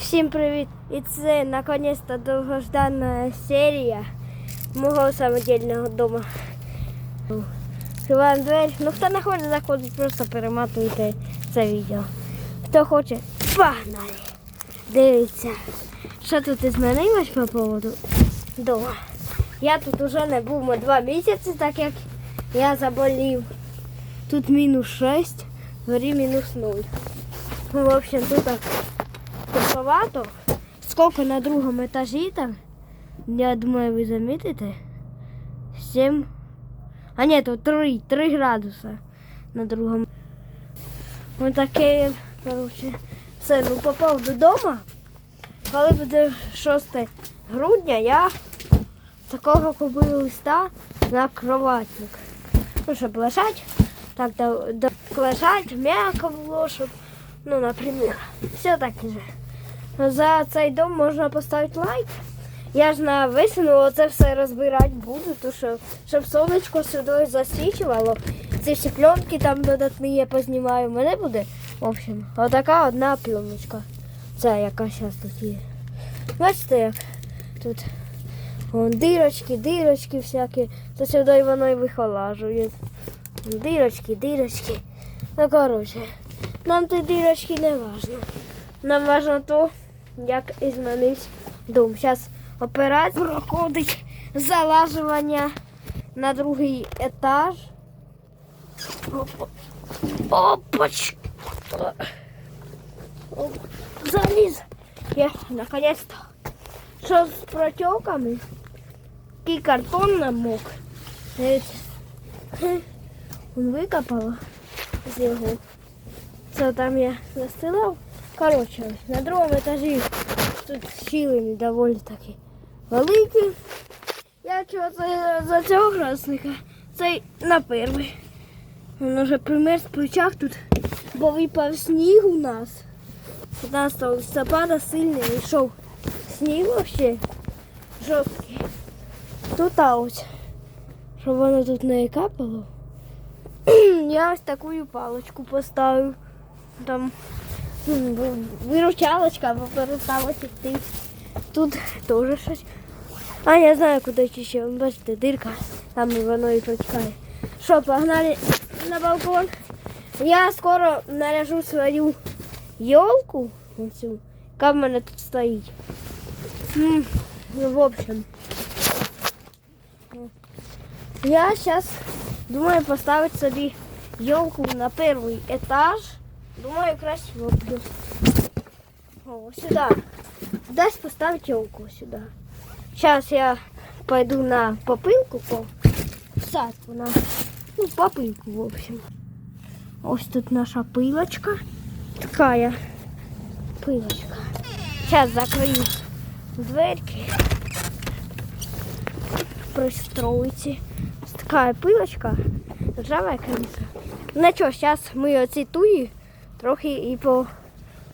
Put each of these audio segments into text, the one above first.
Всім привіт! І це наконец-то довгождана серія мого самодільного дому. Відкриваємо двері. Ну хто не хоче заходить, просто перематуйте це відео. Хто хоче, погнали! Дивіться, що тут змінилось по поводу дома. Я тут уже не був ми два місяці, так як я заболів. Тут мінус 6, дворі мінус 0. Ну, в общем, тут так Сколько на другому етажі там? Я думаю, ви замітите. 7. А тут 3, 3 градуса на другому. Ось таке, коротше, все, ну попав додому. Коли буде 6 грудня, я такого купив листа на кроватник. Ну, щоб лежать, так да, да, лежать, м'яко було, щоб, ну, наприклад, все таке же. За цей дом можна поставити лайк. Я ж на весну оце все розбирати буду, то що, щоб сонечко сюди засвічувало. Ці всі пленки там додатні я познімаю. Мене буде. В общем, отака одна пленочка. Це яка зараз тут є. Бачите, як тут вон, дирочки, дирочки всякі. То сюди воно і вихолажує. Дирочки, дирочки. Ну коротше, нам ті дирочки не важно. Нам важно то, як змінився дом. Зараз операція проходить залажування на другий етаж. Опа. Опач. Заліз. Я наконец-то. Що з протеками? Який картон намок. Він викопала з його. Це там я застилав. Коротше, на другому етажі тут щілини доволі такі великі. Я чого за цього грасника? Цей на перший. Він вже примерз плечах тут, бо випав сніг у нас. 15 листопада сильний йшов сніг ще жорсткий. Тут а ось, щоб воно тут не капало. Я ось таку паличку поставив. Там виручалочка або переставити йти. Тут теж щось. А я знаю, куди ще. Бачите, дирка, там і воно і протікає. Що, погнали на балкон. Я скоро наряжу свою елку, яка в мене тут стоїть. Ну, в общем. Я сейчас думаю поставить собі елку на перший етаж. Думаю, красиво буде. О, сюда. Десь поставить елку сюда. Сейчас я пойду на попилку по в сад на ну, попилку, в общем. Ось тут наша пилочка. Такая пилочка. Сейчас закрою дверки. Пристроїться. Ось така пилочка. Ржава, конечно. Ну що, зараз ми оці туї Трохи і по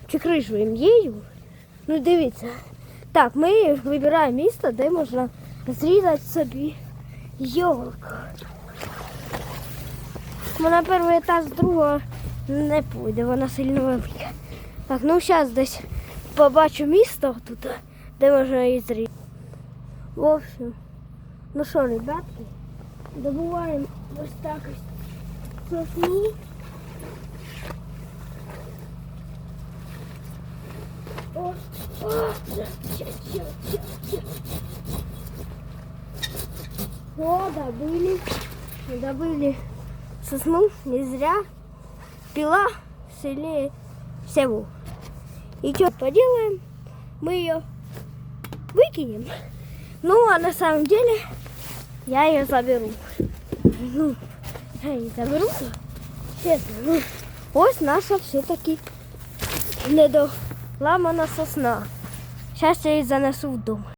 чекрижуємо її. Ну дивіться. Так, ми вибираємо місце, де можна зрізати собі йолку. Бо на перший етаж другого не пойде, вона сильно велика. Так, ну зараз десь побачу місто тут, де можна її зрізати. В общем, ну що, ребятки, добуваємо ось так ось сосну. О, добыли. Добыли сосну не зря. Пила сильнее всего. И что поделаем? Мы ее выкинем. Ну, а на самом деле я ее заберу. Ну, я її заберу. Чесно, ну, ось наша все-таки недоламана сосна. Зараз я її занесу вдома.